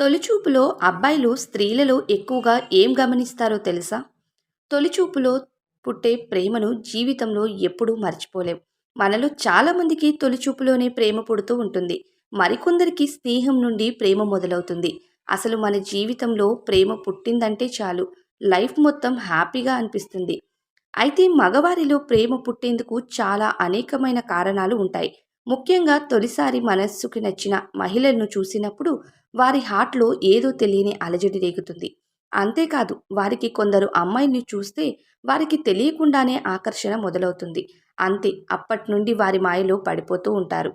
తొలిచూపులో అబ్బాయిలు స్త్రీలలో ఎక్కువగా ఏం గమనిస్తారో తెలుసా? తొలిచూపులో పుట్టే ప్రేమను జీవితంలో ఎప్పుడూ మర్చిపోలేం. మనలో చాలామందికి తొలిచూపులోనే ప్రేమ పుడుతూ ఉంటుంది. మరికొందరికి స్నేహం నుండి ప్రేమ మొదలవుతుంది. అసలు మన జీవితంలో ప్రేమ పుట్టిందంటే చాలు. లైఫ్ మొత్తం హ్యాపీగా అనిపిస్తుంది. అయితే మగవారిలో ప్రేమ పుట్టేందుకు చాలా అనేకమైన కారణాలు ఉంటాయి. ముఖ్యంగా తొలిసారి మనస్సుకి నచ్చిన మహిళలను చూసినప్పుడు వారి హార్ట్లో ఏదో తెలియని అలజడి రేగుతుంది. అంతేకాదు వారికి కొందరు అమ్మాయిల్ని చూస్తే వారికి తెలియకుండానే ఆకర్షణ మొదలవుతుంది. అంతే అప్పటి నుండి వారి మాయలో పడిపోతూ ఉంటారు.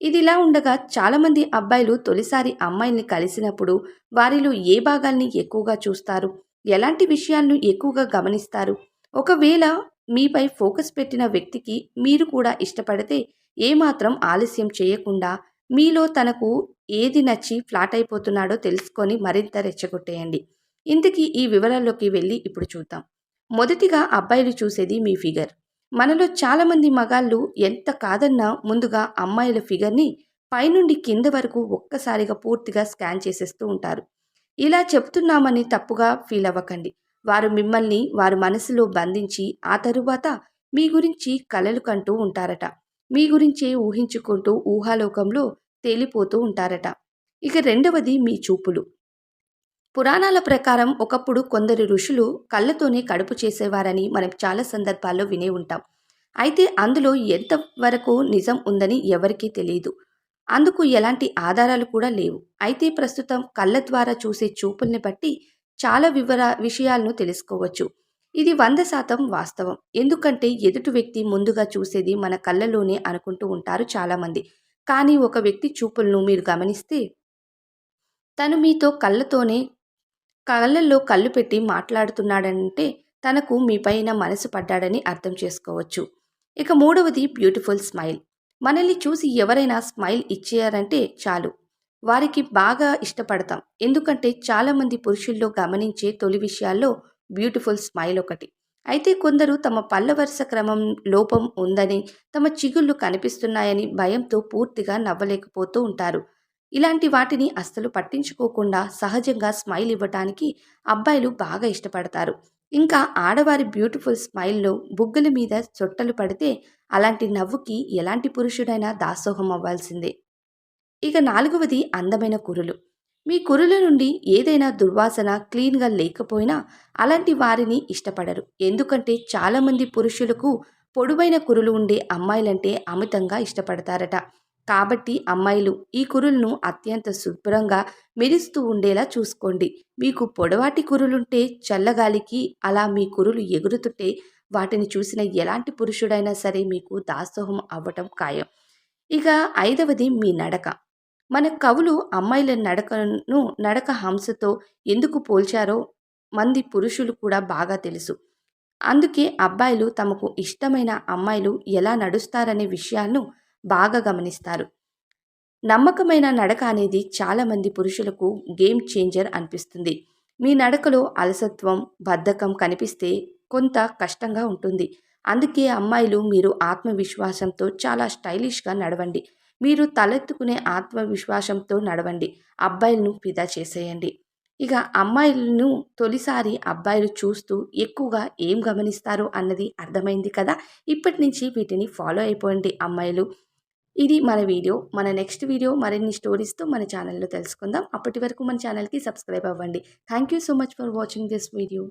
ఇదిలా ఉండగా చాలామంది అబ్బాయిలు తొలిసారి అమ్మాయిల్ని కలిసినప్పుడు వారిలో ఏ భాగాల్ని ఎక్కువగా చూస్తారు? ఎలాంటి విషయాలను ఎక్కువగా గమనిస్తారు? ఒకవేళ మీపై ఫోకస్ పెట్టిన వ్యక్తికి మీరు కూడా ఇష్టపడితే ఏమాత్రం ఆలస్యం చేయకుండా మీలో తనకు ఏది నచ్చి ఫ్లాట్ అయిపోతున్నాడో తెలుసుకొని మరింత రెచ్చగొట్టేయండి. ఇంతకీ ఈ వివరాల్లోకి వెళ్ళి ఇప్పుడు చూద్దాం. మొదటిగా అబ్బాయిలు చూసేది మీ ఫిగర్. మనలో చాలామంది మగాళ్ళు ఎంత కాదన్నా ముందుగా అమ్మాయిల ఫిగర్ని పైనుండి కింద వరకు ఒక్కసారిగా పూర్తిగా స్కాన్ చేసేస్తూ ఉంటారు. ఇలా చెప్తున్నామని తప్పుగా ఫీల్ అవ్వకండి. వారు మిమ్మల్ని వారి మనసులో బంధించి ఆ తరువాత మీ గురించి కలలు కంటూ ఉంటారట. మీ గురించే ఊహించుకుంటూ ఊహాలోకంలో తేలిపోతూ ఉంటారట. ఇక రెండవది మీ చూపులు. పురాణాల ప్రకారం ఒకప్పుడు కొందరు ఋషులు కళ్ళతోనే కడుపు చేసేవారని మనం చాలా సందర్భాల్లో వినే ఉంటాం. అయితే అందులో ఎంతవరకు నిజం ఉందని ఎవరికీ తెలియదు. అందుకు ఎలాంటి ఆధారాలు కూడా లేవు. అయితే ప్రస్తుతం కళ్ళ ద్వారా చూసే చూపుల్ని బట్టి చాలా వివర విషయాలను తెలుసుకోవచ్చు. ఇది వంద శాతం వాస్తవం. ఎందుకంటే ఎదుటి వ్యక్తి ముందుగా చూసేది మన కళ్ళలోనే అనుకుంటూ ఉంటారు చాలామంది. కానీ ఒక వ్యక్తి చూపులను మీరు గమనిస్తే తను మీతో కళ్ళతోనే కళ్ళల్లో కళ్ళు పెట్టి మాట్లాడుతున్నాడంటే తనకు మీపైన మనసు పడ్డాడని అర్థం చేసుకోవచ్చు. ఇక మూడవది బ్యూటిఫుల్ స్మైల్. మనల్ని చూసి ఎవరైనా స్మైల్ ఇచ్చారంటే చాలు. వారికి బాగా ఇష్టపడతాం. ఎందుకంటే చాలామంది పురుషుల్లో గమనించే తొలి విషయాల్లో బ్యూటిఫుల్ స్మైల్ ఒకటి. అయితే కొందరు తమ పళ్ళ వరుస క్రమం లోపం ఉందని తమ చిగుళ్ళు కనిపిస్తున్నాయని భయంతో పూర్తిగా నవ్వలేకపోతూ ఉంటారు. ఇలాంటి వాటిని అస్సలు పట్టించుకోకుండా సహజంగా స్మైల్ ఇవ్వటానికి అబ్బాయిలు బాగా ఇష్టపడతారు. ఇంకా ఆడవారి బ్యూటిఫుల్ స్మైల్లో బుగ్గల మీద చొట్టలు పడితే అలాంటి నవ్వుకి ఎలాంటి పురుషుడైనా దాసోహం అవ్వాల్సిందే. ఇక నాలుగవది అందమైన కురులు. మీ కురుల నుండి ఏదైనా దుర్వాసన క్లీన్గా లేకపోయినా అలాంటి వారిని ఇష్టపడరు. ఎందుకంటే చాలామంది పురుషులకు పొడువైన కురులు ఉండే అమ్మాయిలంటే అమితంగా ఇష్టపడతారట. కాబట్టి అమ్మాయిలు ఈ కురులను అత్యంత శుభ్రంగా మెరుస్తూ ఉండేలా చూసుకోండి. మీకు పొడవాటి కురులుంటే చల్లగాలికి అలా మీ కురులు ఎగురుతుంటే వాటిని చూసిన ఎలాంటి పురుషుడైనా సరే మీకు దాసోహం అవ్వటం ఖాయం. ఇక ఐదవది మీ నడక. మన కవులు అమ్మాయిల నడకను నడక హంసతో ఎందుకు పోల్చారో మంది పురుషులు కూడా బాగా తెలుసు. అందుకే అబ్బాయిలు తమకు ఇష్టమైన అమ్మాయిలు ఎలా నడుస్తారనే విషయాలను బాగా గమనిస్తారు. నమ్మకమైన నడక అనేది చాలామంది పురుషులకు గేమ్ చేంజర్ అనిపిస్తుంది. మీ నడకలో అలసత్వం బద్ధకం కనిపిస్తే కొంత కష్టంగా ఉంటుంది. అందుకే అమ్మాయిలు మీరు ఆత్మవిశ్వాసంతో చాలా స్టైలిష్గా నడవండి. మీరు తలెత్తుకునే ఆత్మవిశ్వాసంతో నడవండి. అబ్బాయిలను ఫిదా చేసేయండి. ఇక అమ్మాయిలను తొలిసారి అబ్బాయిలు చూస్తూ ఎక్కువగా ఏం గమనిస్తారు అన్నది అర్థమైంది కదా? ఇప్పటి నుంచి వీటిని ఫాలో అయిపోండి అమ్మాయిలు. ఇది మన వీడియో. మన నెక్స్ట్ వీడియో మరిన్ని స్టోరీస్తో మన ఛానల్లో తెలుసుకుందాం. అప్పటి వరకు మన ఛానల్కి సబ్స్క్రైబ్ అవ్వండి. Thank you so much for watching this video.